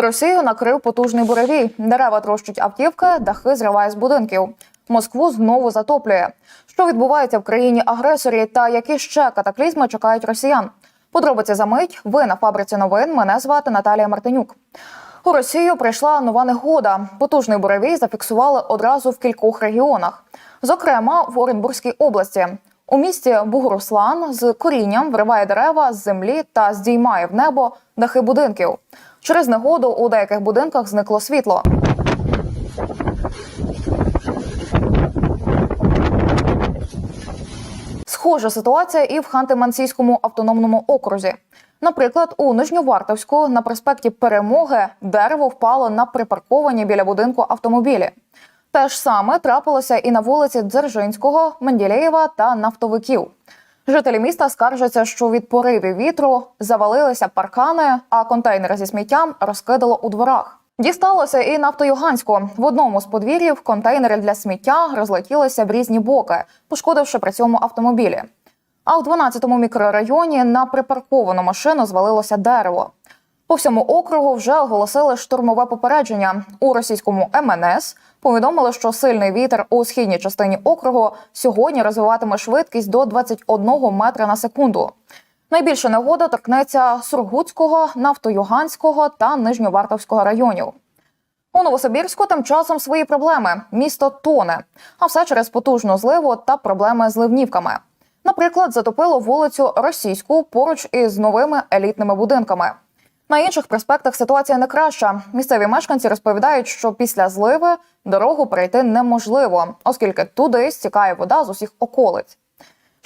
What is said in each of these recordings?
Росію накрив потужний буревій. Дерева трощуть автівки, дахи зриває з будинків. Москву знову затоплює. Що відбувається в країні агресорі та які ще катаклізми чекають росіян? Подробиці за мить. Ви на фабриці новин. Мене звати Наталія Мартинюк. У Росію прийшла нова негода. Потужний буревій зафіксували одразу в кількох регіонах, зокрема в Оренбурзькій області. У місті Бугуруслан з корінням вириває дерева з землі та здіймає в небо дахи будинків. Через негоду у деяких будинках зникло світло. Схожа ситуація і в Ханти-Мансійському автономному окрузі. Наприклад, у Нижньовартовську на проспекті Перемоги дерево впало на припарковані біля будинку автомобілі. Те ж саме трапилося і на вулиці Дзержинського, Менділеєва та нафтовиків. Жителі міста скаржаться, що від поривів вітру завалилися паркани, а контейнери зі сміттям розкидало у дворах. Дісталося і нафтоюганську. В одному з подвір'їв контейнери для сміття розлетілися в різні боки, пошкодивши при цьому автомобілі. А в 12-му мікрорайоні на припарковану машину звалилося дерево. По всьому округу вже оголосили штурмове попередження. У російському МНС повідомили, що сильний вітер у східній частині округу сьогодні розвиватиме швидкість до 21 метра на секунду. Найбільша негода торкнеться Сургутського, Нафтоюганського та Нижньовартовського районів. У Новосибірську тим часом свої проблеми. Місто тоне, а все через потужну зливу та проблеми з ливнівками. Наприклад, затопило вулицю Російську поруч із новими елітними будинками. На інших проспектах ситуація не краща. Місцеві мешканці розповідають, що після зливи дорогу перейти неможливо, оскільки туди стікає вода з усіх околиць.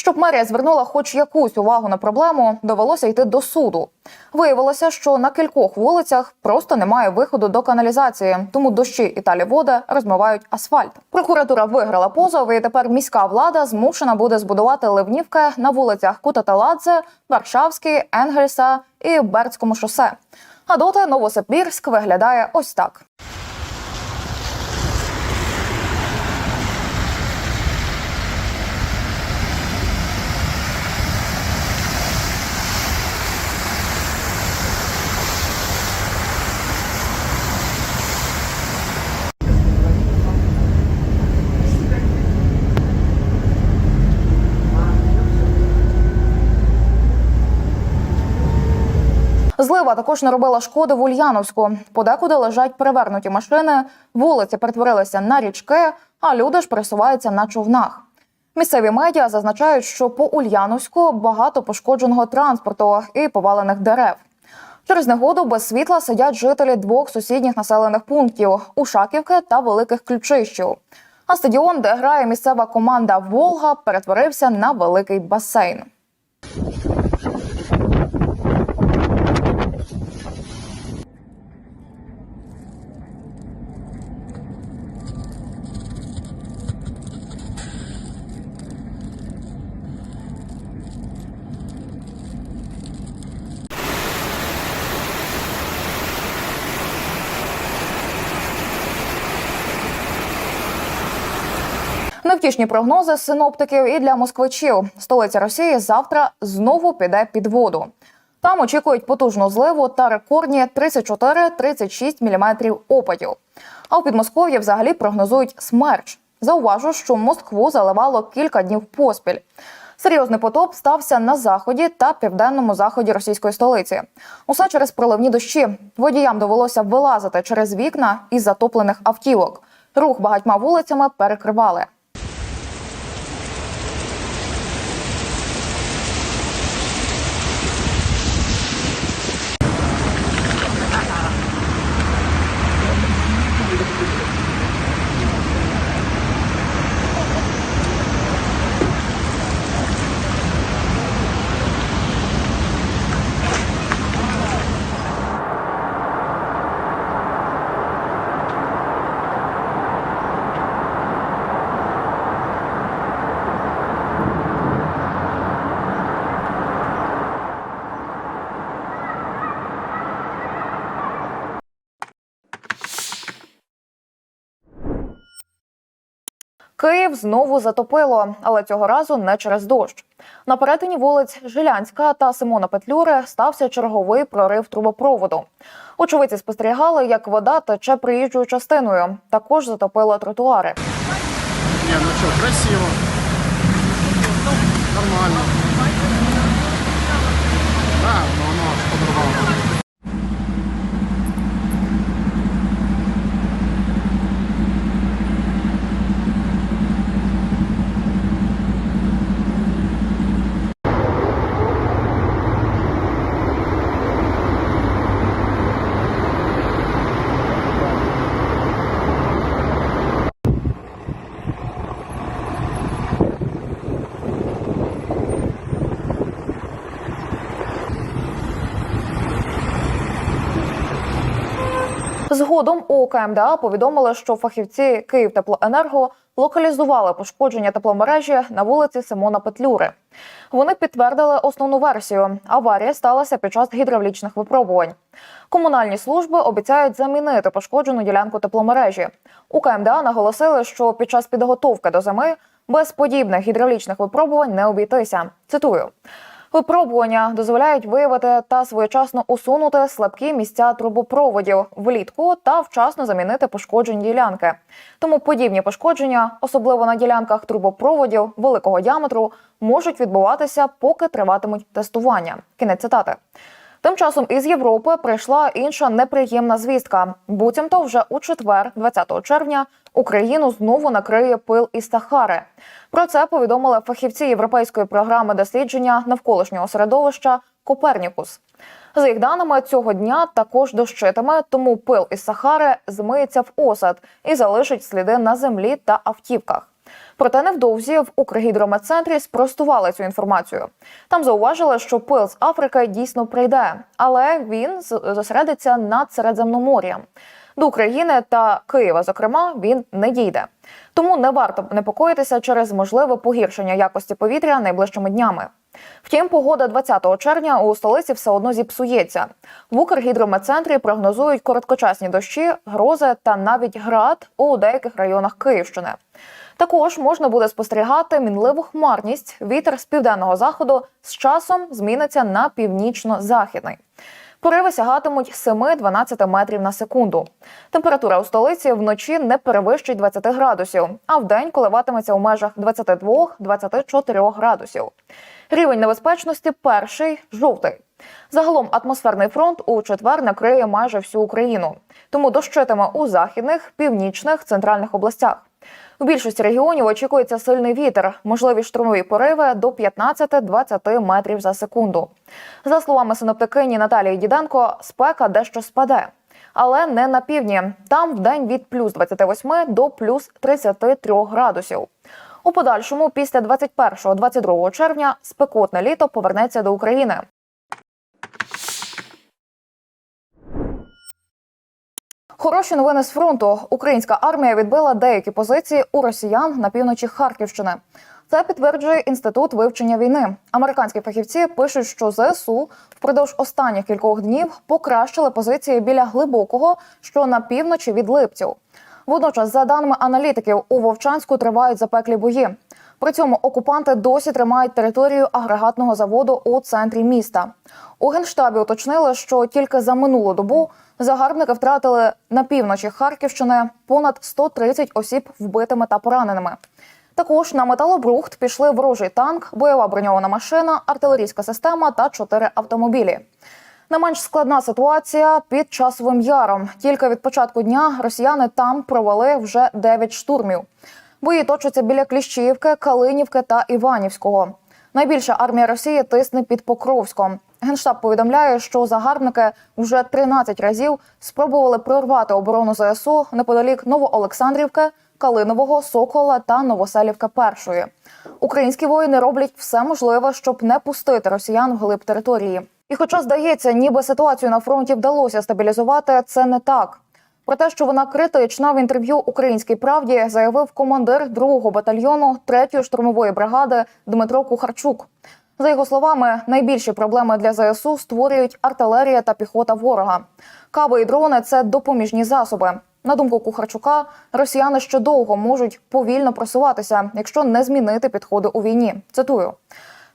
Щоб мерія звернула хоч якусь увагу на проблему, довелося йти до суду. Виявилося, що на кількох вулицях просто немає виходу до каналізації, тому дощі і талі води розмивають асфальт. Прокуратура виграла позов, і тепер міська влада змушена буде збудувати ливнівки на вулицях Кутаталадзе, Варшавській, Енгельса і Бердському шосе. А доти Новосибірськ виглядає ось так. Злива також наробила шкоди в Ульяновську. Подекуди лежать перевернуті машини, вулиці перетворилися на річки, а люди ж пересуваються на човнах. Місцеві медіа зазначають, що по Ульяновську багато пошкодженого транспорту і повалених дерев. Через негоду без світла сидять жителі двох сусідніх населених пунктів Ушаківки та Великих Ключищів. А стадіон, де грає місцева команда Волга, перетворився на великий басейн. Невтішні прогнози синоптиків і для москвичів. Столиця Росії завтра знову піде під воду. Там очікують потужну зливу та рекордні 34-36 мм опадів. А у Підмосков'ї взагалі прогнозують смерч. Зауважу, що Москву заливало кілька днів поспіль. Серйозний потоп стався на заході та південному заході російської столиці. Усе через проливні дощі. Водіям довелося вилазити через вікна із затоплених автівок. Рух багатьма вулицями перекривали. Київ знову затопило, але цього разу не через дощ. На перетині вулиць Жилянська та Симона Петлюри стався черговий прорив трубопроводу. Очевидці спостерігали, як вода тече приїжджою частиною. Також затопило тротуари. Ні, ну що, красиво. Згодом у КМДА повідомили, що фахівці Київтеплоенерго локалізували пошкодження тепломережі на вулиці Симона Петлюри. Вони підтвердили основну версію. Аварія сталася під час гідравлічних випробувань. Комунальні служби обіцяють замінити пошкоджену ділянку тепломережі. У КМДА наголосили, що під час підготовки до зими без подібних гідравлічних випробувань не обійтися. Цитую. Випробування дозволяють виявити та своєчасно усунути слабкі місця трубопроводів влітку та вчасно замінити пошкоджені ділянки. Тому подібні пошкодження, особливо на ділянках трубопроводів великого діаметру, можуть відбуватися, поки триватимуть тестування. Кінець цитати. Тим часом із Європи прийшла інша неприємна звістка. Буцімто вже у четвер, 20 червня, Україну знову накриє пил із Сахари. Про це повідомили фахівці європейської програми дослідження навколишнього середовища Копернікус. За їх даними, цього дня також дощитиме, тому пил із Сахари змиється в осад і залишить сліди на землі та автівках. Проте невдовзі в Укргідрометцентрі спростували цю інформацію. Там зауважили, що пил з Африки дійсно прийде, але він зосередиться над Середземномор'ям. До України та Києва, зокрема, він не дійде. Тому не варто непокоїтися через можливе погіршення якості повітря найближчими днями. Втім, погода 20 червня у столиці все одно зіпсується. В Укргідрометцентрі прогнозують короткочасні дощі, грози та навіть град у деяких районах Київщини. Також можна буде спостерігати мінливу хмарність. Вітер з південного заходу з часом зміниться на північно-західний. Пориви сягатимуть 7-12 метрів на секунду. Температура у столиці вночі не перевищить 20 градусів, а вдень коливатиметься у межах 22-24 градусів. Рівень небезпечності перший жовтий. Загалом атмосферний фронт у четвер накриє майже всю Україну, тому дощитиме у західних, північних, центральних областях. У більшості регіонів очікується сильний вітер, можливі штурмові пориви до 15-20 метрів за секунду. За словами синоптикині Наталії Діденко, спека дещо спаде, але не на півдні. Там вдень від плюс 28 до плюс 33 градусів. У подальшому, після 21-22 червня, спекотне літо повернеться до України. Хороші новини з фронту. Українська армія відбила деякі позиції у росіян на півночі Харківщини. Це підтверджує інститут вивчення війни. Американські фахівці пишуть, що ЗСУ впродовж останніх кількох днів покращили позиції біля глибокого, що на півночі від липців. Водночас, за даними аналітиків, у Вовчанську тривають запеклі бої. При цьому окупанти досі тримають територію агрегатного заводу у центрі міста. У генштабі уточнили, що тільки за минулу добу загарбники втратили на півночі Харківщини понад 130 осіб вбитими та пораненими. Також на металобрухт пішли ворожий танк, бойова броньована машина, артилерійська система та чотири автомобілі. Не менш складна ситуація під часовим яром. Тільки від початку дня росіяни там провели вже 9 штурмів. Бої точаться біля Кліщівки, Калинівки та Іванівського. Найбільша армія Росії тисне під Покровськом. Генштаб повідомляє, що загарбники вже 13 разів спробували прорвати оборону ЗСУ неподалік Новоолександрівки, Калинового, Сокола та Новоселівки першої. Українські воїни роблять все можливе, щоб не пустити росіян вглиб території. І, хоча здається, ніби ситуацію на фронті вдалося стабілізувати, це не так. Про те, що вона критична в інтерв'ю Українській правді заявив командир 2-го батальйону 3-ї штурмової бригади Дмитро Кухарчук. За його словами, найбільші проблеми для ЗСУ створюють артилерія та піхота ворога. Каби і дрони це допоміжні засоби. На думку Кухарчука, росіяни ще довго можуть повільно просуватися, якщо не змінити підходи у війні. Цитую.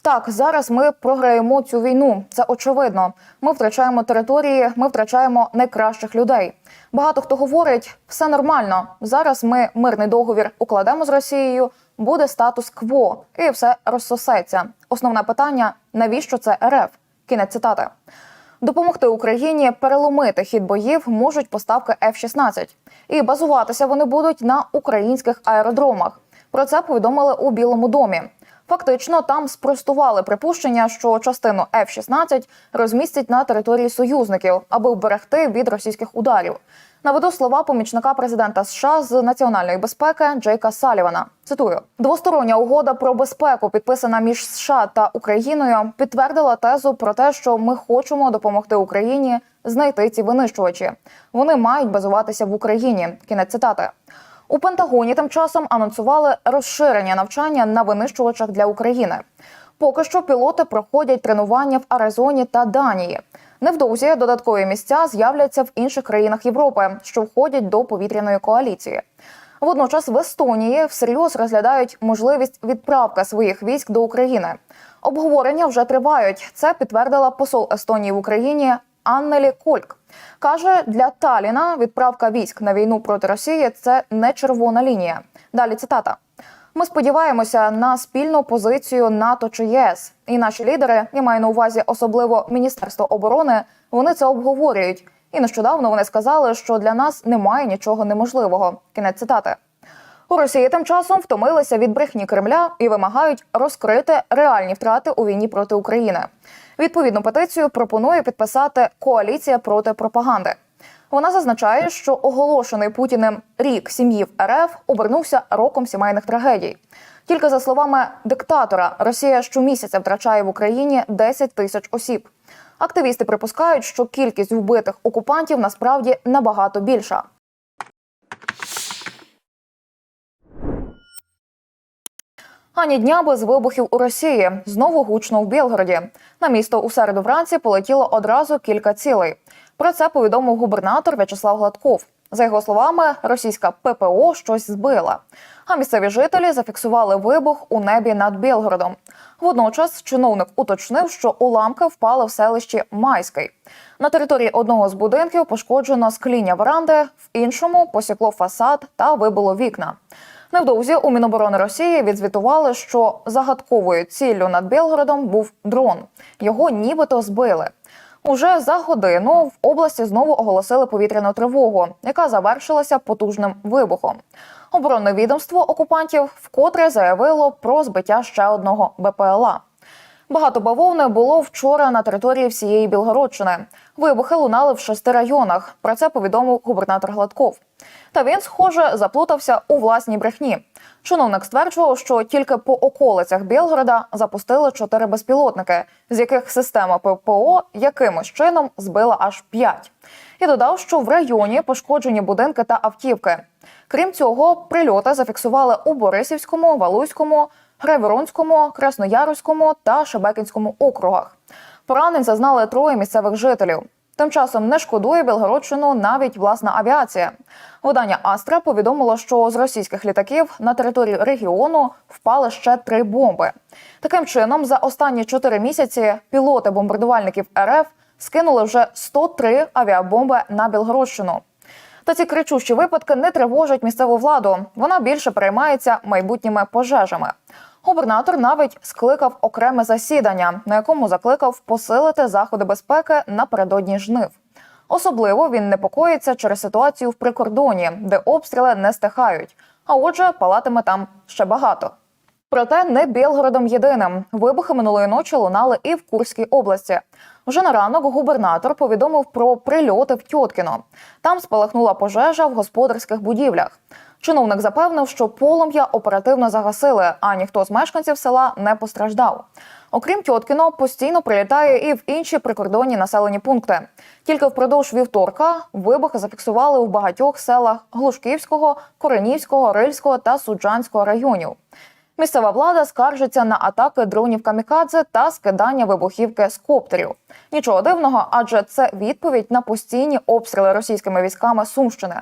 Так, зараз ми програємо цю війну. Це очевидно. Ми втрачаємо території, ми втрачаємо найкращих людей. Багато хто говорить, все нормально. Зараз ми мирний договір укладемо з Росією, буде статус-кво, і все розсосеться. Основне питання: навіщо це РФ? Кінець цитати. Допомогти Україні переломити хід боїв можуть поставки F-16. і базуватися вони будуть на українських аеродромах. Про це повідомили у Білому домі. Фактично, там спростували припущення, що частину F-16 розмістять на території союзників, аби вберегти від російських ударів. Наведу слова помічника президента США з національної безпеки Джейка Салівана. Цитую: двостороння угода про безпеку, підписана між США та Україною, підтвердила тезу про те, що ми хочемо допомогти Україні знайти ці винищувачі. Вони мають базуватися в Україні. Кінець цитати. У Пентагоні тим часом анонсували розширення навчання на винищувачах для України. Поки що пілоти проходять тренування в Аризоні та Данії. Невдовзі додаткові місця з'являться в інших країнах Європи, що входять до повітряної коаліції. Водночас в Естонії всерйоз розглядають можливість відправки своїх військ до України. Обговорення вже тривають. Це підтвердила посол Естонії в Україні Аннелі Кольк. Каже, для Таліна відправка військ на війну проти Росії це не червона лінія. Далі цитата. Ми сподіваємося на спільну позицію НАТО чи ЄС. І наші лідери, я маю на увазі особливо Міністерство оборони, вони це обговорюють. І нещодавно вони сказали, що для нас немає нічого неможливого. Кінець цитати. У Росії тим часом втомилися від брехні Кремля і вимагають розкрити реальні втрати у війні проти України. Відповідну петицію пропонує підписати коаліція проти пропаганди. Вона зазначає, що оголошений Путіним рік сім'ї в РФ обернувся роком сімейних трагедій. Тільки за словами диктатора, Росія щомісяця втрачає в Україні 10 тисяч осіб. Активісти припускають, що кількість вбитих окупантів насправді набагато більша. Ані дня без вибухів у Росії знову гучно в Білгороді. На місто у середу вранці полетіло одразу кілька цілей. Про це повідомив губернатор В'ячеслав Гладков. За його словами, російська ППО щось збила. А місцеві жителі зафіксували вибух у небі над Білгородом. Водночас чиновник уточнив, що уламки впали в селищі Майський. На території одного з будинків пошкоджено скління веранди, в іншому посікло фасад та вибило вікна. Невдовзі у Міноборони Росії відзвітували, що загадковою ціллю над Білгородом був дрон. Його нібито збили. Уже за годину в області знову оголосили повітряну тривогу, яка завершилася потужним вибухом. Оборонне відомство окупантів вкотре заявило про збиття ще одного БПЛА. Багато бавовни було вчора на території всієї Білгородщини. Вибухи лунали в шести районах. Про це повідомив губернатор Гладков. Та він, схоже, заплутався у власній брехні. Чиновник стверджував, що тільки по околицях Білгорода запустили чотири безпілотники, з яких система ППО якимось чином збила аж п'ять. І додав, що в районі пошкоджені будинки та автівки. Крім цього, прильоти зафіксували у Борисівському, Валуйському, Грайворонському, Красноярському та Шебекінському округах. Поранень зазнали троє місцевих жителів. Тим часом не шкодує Білгородщину навіть власна авіація. Видання Астра повідомило, що з російських літаків на територію регіону впали ще три бомби. Таким чином, за останні чотири місяці пілоти бомбардувальників РФ скинули вже 103 авіабомби на Білгородщину. Та ці кричущі випадки не тривожать місцеву владу. Вона більше переймається майбутніми пожежами. Губернатор навіть скликав окреме засідання, на якому закликав посилити заходи безпеки напередодні жнив. Особливо він непокоїться через ситуацію в прикордоні, де обстріли не стихають. А отже, палатиме там ще багато. Проте не Білгородом єдиним. Вибухи минулої ночі лунали і в Курській області. Вже на ранок губернатор повідомив про прильоти в Тьоткіно. Там спалахнула пожежа в господарських будівлях. Чиновник запевнив, що полум'я оперативно загасили, а ніхто з мешканців села не постраждав. Окрім Тьоткіно, постійно прилітає і в інші прикордонні населені пункти. Тільки впродовж вівторка вибухи зафіксували у багатьох селах Глушківського, Коренівського, Рильського та Суджанського районів. Місцева влада скаржиться на атаки дронів камікадзе та скидання вибухівки з коптерів. Нічого дивного, адже це відповідь на постійні обстріли російськими військами Сумщини.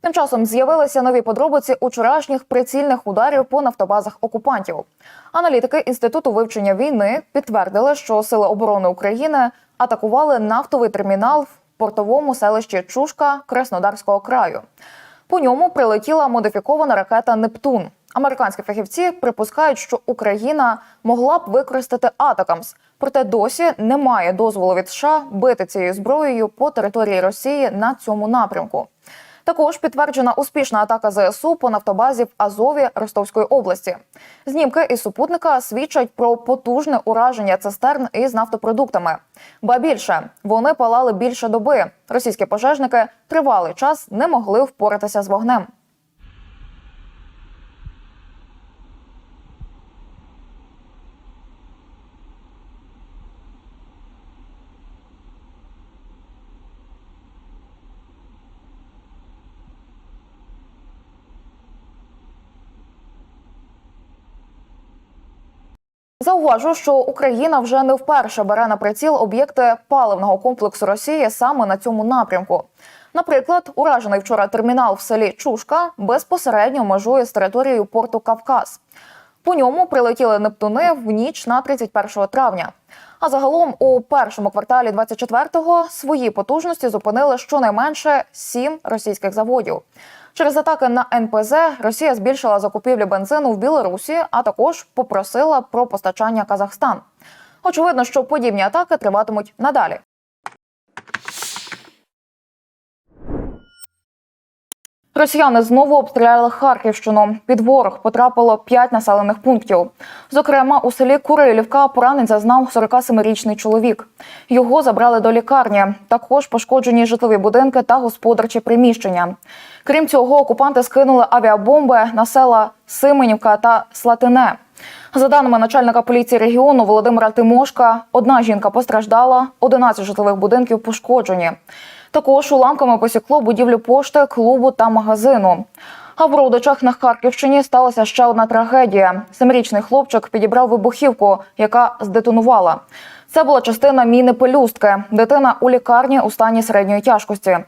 Тим часом з'явилися нові подробиці учорашніх прицільних ударів по нафтобазах окупантів. Аналітики інституту вивчення війни підтвердили, що сили оборони України атакували нафтовий термінал в портовому селищі Чушка Краснодарського краю. По ньому прилетіла модифікована ракета Нептун. Американські фахівці припускають, що Україна могла б використати Атакамс, проте досі немає дозволу від США бити цією зброєю по території Росії на цьому напрямку. Також підтверджена успішна атака ЗСУ по нафтобазі в Азові Ростовської області. Знімки із супутника свідчать про потужне ураження цистерн із нафтопродуктами. Ба більше вони палали більше доби. Російські пожежники тривалий час не могли впоратися з вогнем. Зауважу, що Україна вже не вперше бере на приціл об'єкти паливного комплексу Росії саме на цьому напрямку. Наприклад, уражений вчора термінал в селі Чушка безпосередньо межує з територією порту Кавказ. По ньому прилетіли Нептуни в ніч на 31 травня. А загалом у першому кварталі 24-го свої потужності зупинили щонайменше сім російських заводів. Через атаки на НПЗ Росія збільшила закупівлі бензину в Білорусі, а також попросила про постачання Казахстан. Очевидно, що подібні атаки триватимуть надалі. Росіяни знову обстріляли Харківщину. Під ворог потрапило п'ять населених пунктів. Зокрема, у селі Курилівка поранень зазнав 47-річний чоловік. Його забрали до лікарні. Також пошкоджені житлові будинки та господарчі приміщення. Крім цього, окупанти скинули авіабомби на села Сименівка та Слатине. За даними начальника поліції регіону Володимира Тимошка, одна жінка постраждала, 11 житлових будинків пошкоджені. Також уламками посікло будівлю пошти, клубу та магазину. А в родичах на Харківщині сталася ще одна трагедія. Семирічний хлопчик підібрав вибухівку, яка здетонувала. Це була частина міни пелюстки. Дитина у лікарні у стані середньої тяжкості.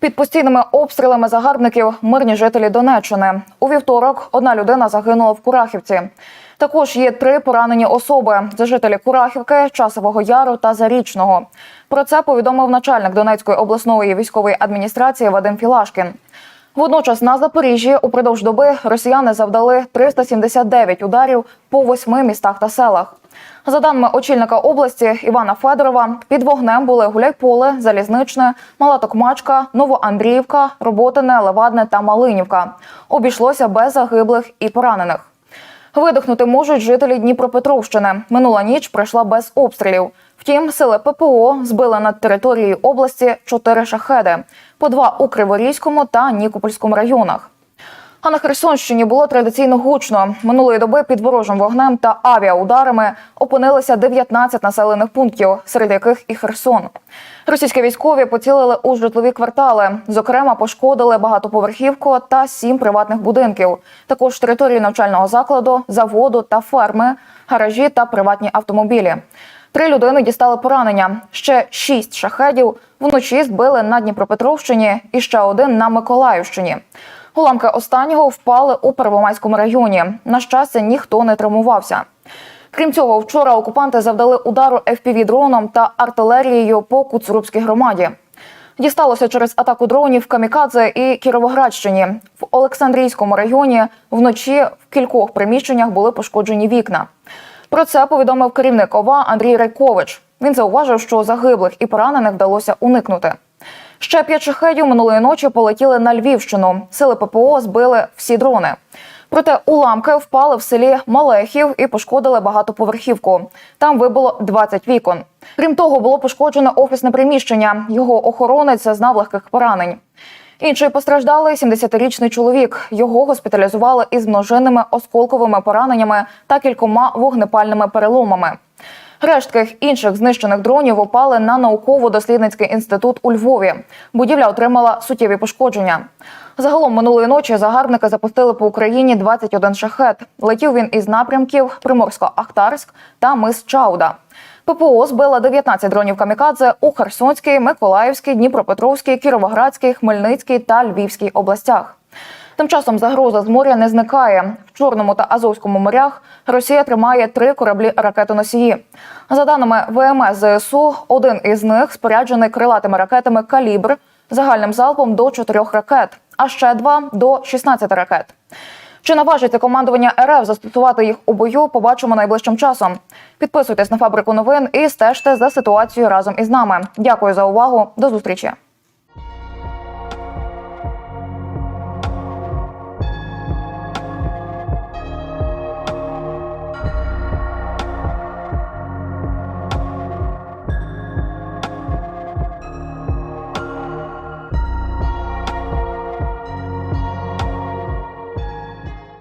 Під постійними обстрілами загарбників мирні жителі Донеччини. У вівторок одна людина загинула в Курахівці. Також є три поранені особи: це жителі Курахівки, Часового Яру та Зарічного. Про це повідомив начальник Донецької обласної військової адміністрації Вадим Філашкін. Водночас на Запоріжжі упродовж доби росіяни завдали 379 ударів по восьми містах та селах. За даними очільника області Івана Федорова, під вогнем були Гуляйполе, Залізничне, Мала Токмачка, Новоандріївка, Роботине, Левадне та Малинівка. Обійшлося без загиблих і поранених. Видихнути можуть жителі Дніпропетровщини. Минула ніч пройшла без обстрілів. Втім, сили ППО збили над територією області чотири шахеди, по два у Криворізькому та Нікопольському районах. А на Херсонщині було традиційно гучно. Минулої доби під ворожим вогнем та авіаударами опинилися 19 населених пунктів, серед яких і Херсон. Російські військові поцілили у житлові квартали. Зокрема, пошкодили багатоповерхівку та сім приватних будинків. Також території навчального закладу, заводу та ферми, гаражі та приватні автомобілі. Три людини дістали поранення. Ще шість шахедів вночі збили на Дніпропетровщині і ще один на Миколаївщині. Уламки останнього впали у Первомайському районі. На щастя, ніхто не травмувався. Крім цього, вчора окупанти завдали удару fpv дроном та артилерією по Куцурубській громаді. Дісталося через атаку дронів Камікадзе і Кіровоградщині. В Олександрійському районі вночі в кількох приміщеннях були пошкоджені вікна. Про це повідомив керівник ОВА Андрій Райкович. Він зауважив, що загиблих і поранених вдалося уникнути. Ще п'ять шахедів минулої ночі полетіли на Львівщину. Сили ППО збили всі дрони. Проте уламки впали в селі Малехів і пошкодили багатоповерхівку. Там вибило 20 вікон. Крім того, було пошкоджено офісне приміщення. Його охоронець зазнав легких поранень. Інший постраждалий 70-річний чоловік. Його госпіталізували із множинними осколковими пораненнями та кількома вогнепальними переломами. Рештки інших знищених дронів упали на науково-дослідницький інститут у Львові. Будівля отримала суттєві пошкодження. Загалом минулої ночі загарбники запустили по Україні 21 шахет. Летів він із напрямків Приморсько-Ахтарськ та мис Чауда. ППО збила 19 дронів камікадзе у Херсонській, Миколаївській, Дніпропетровській, Кіровоградській, Хмельницькій та Львівській областях. Тим часом загроза з моря не зникає. В Чорному та Азовському морях Росія тримає три кораблі ракетоносії. За даними ВМС ЗСУ, один із них споряджений крилатими ракетами Калібр загальним залпом до чотирьох ракет, а ще два до 16 ракет. Чи наважиться командування РФ застосувати їх у бою? Побачимо найближчим часом. Підписуйтесь на фабрику новин і стежте за ситуацією разом із нами. Дякую за увагу. До зустрічі.